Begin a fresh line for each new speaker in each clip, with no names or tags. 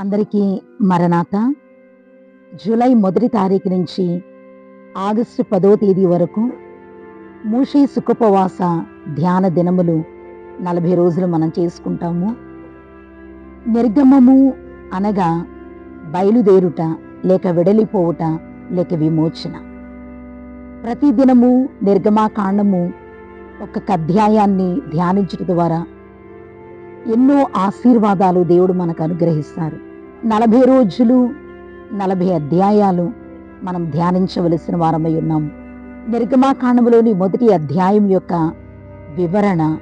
అందరికీ మరణాత. జూలై మొదటి తారీఖు నుంచి ఆగస్టు పదో తేదీ వరకు మూషి సుఖోపవాస ధ్యాన దినములు నలభై రోజులు మనం చేసుకుంటాము. నిర్గమము అనగా బయలుదేరుట లేక వెడలిపోవుట లేక విమోచన. ప్రతిదినము నిర్గమాకాండము ఒక్కొక్క అధ్యాయాన్ని ధ్యానించడం ద్వారా ఎన్నో ఆశీర్వాదాలు దేవుడు మనకు అనుగ్రహిస్తారు. నలభై రోజులు నలభై అధ్యాయాలు మనం ధ్యానించవలసిన వారమై ఉన్నాం. నిర్గమాకాండములోని మొదటి అధ్యాయం యొక్క వివరణ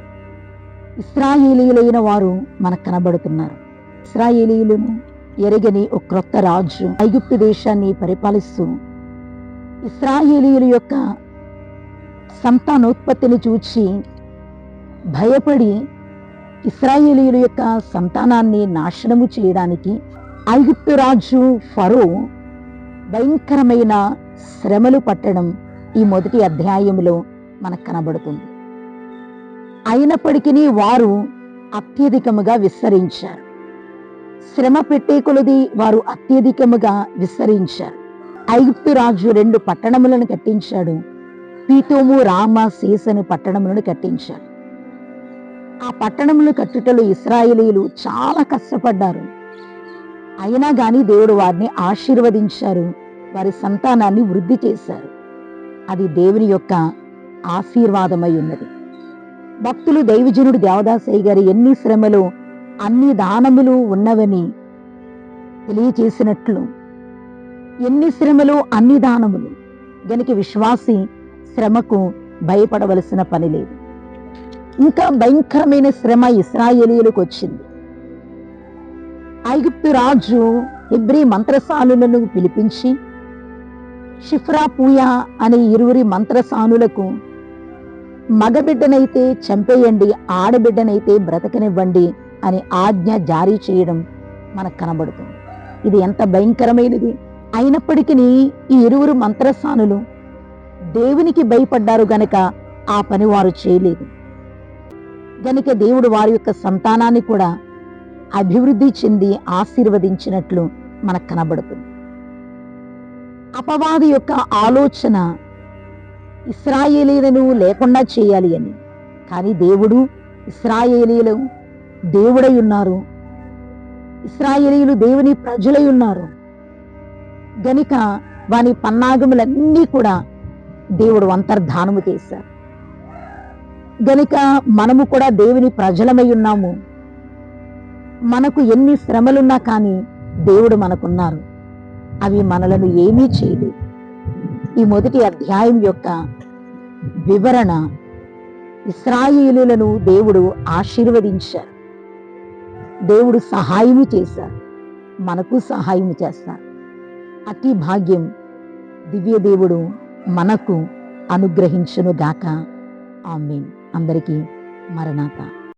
ఇస్రాయేలీయులైన వారు మనకు కనబడుతున్నారు. ఇస్రాయేలీలను ఎరగని ఒక క్రొత్త రాజు ఐగుప్తు దేశాన్ని పరిపాలిస్తూ ఇస్రాయేలీల యొక్క సంతానోత్పత్తిని చూచి భయపడి ఇస్రాయేలీల యొక్క సంతానాన్ని నాశనము చేయడానికి ఐగుప్తు రాజు ఫరో భయంకరమైన శ్రమలు పట్టడం ఈ మొదటి అధ్యాయంలో మనకు కనబడుతుంది. అయినప్పటికీ వారు అత్యధికముగా విస్తరించారు. శ్రమ పెట్టే కొలది వారు అత్యధికముగా విస్తరించారు. ఐగుప్తు రాజు రెండు పట్టణములను కట్టించాడు. పీతోము రామ సీసను పట్టణములను కట్టించాడు ఆ పట్టణములు కట్టుటలో ఇస్రాయేలీలు చాలా కష్టపడ్డారు. అయినా కానీ దేవుడు వారిని ఆశీర్వదించారు. వారి సంతానాన్ని వృద్ధి చేశారు. అది దేవుని యొక్క ఆశీర్వాదమై ఉన్నది. భక్తులు దైవజనుడు దేవదాసయ్య గారి ఎన్ని శ్రమలు అన్ని దానములు ఉన్నవని తెలియచేసినట్లు ఎన్ని శ్రమలు అన్ని దానములు. గనికి విశ్వాసి శ్రమకు భయపడవలసిన పని లేదు. ఇంకా భయంకరమైన శ్రమ ఇస్రాయేలీలకు వచ్చింది. ఐగుప్తు రాజు హెబ్రి మంత్రసానులను పిలిపించి షిఫ్రా పూయా అనే ఇరువురి మంత్రసానులకు మగబిడ్డనైతే చంపేయండి ఆడబిడ్డనైతే బ్రతకనివ్వండి అని ఆజ్ఞ జారీ చేయడం మనకు కనబడుతుంది. ఇది ఎంత భయంకరమైనది. అయినప్పటికీ ఈ ఇరువురు మంత్రసానులు దేవునికి భయపడ్డారు గనక ఆ పని వారు చేయలేదు. గనుక దేవుడు వారి యొక్క సంతానాన్ని కూడా అభివృద్ధి చెంది ఆశీర్వదించినట్లు మనకు కనబడుతుంది. అపవాది యొక్క ఆలోచన ఇస్రాయేలీలను లేకుండా చేయాలి అని. కానీ దేవుడు ఇస్రాయేలీలు దేవుడై ఉన్నారు. ఇస్రాయేలీలు దేవుని ప్రజలై ఉన్నారు. గనుక వాని పన్నాగములన్నీ కూడా దేవుడు అంతర్ధానము చేశారు గనుక మనము కూడా దేవుని ప్రజలమై ఉన్నాము. మనకు ఎన్ని శ్రమలున్నా కానీ దేవుడు మనకున్నారు. అవి మనలను ఏమీ చేయదు ఈ మొదటి అధ్యాయం యొక్క వివరణ ఇస్రాయిలులను దేవుడు ఆశీర్వదించారు. దేవుడు సహాయము చేశారు. మనకు సహాయం చేస్తారు. అతి భాగ్యం దివ్య దేవుడు మనకు అనుగ్రహించునుగాక. ఆమెన్. అందరికీ మరణాత.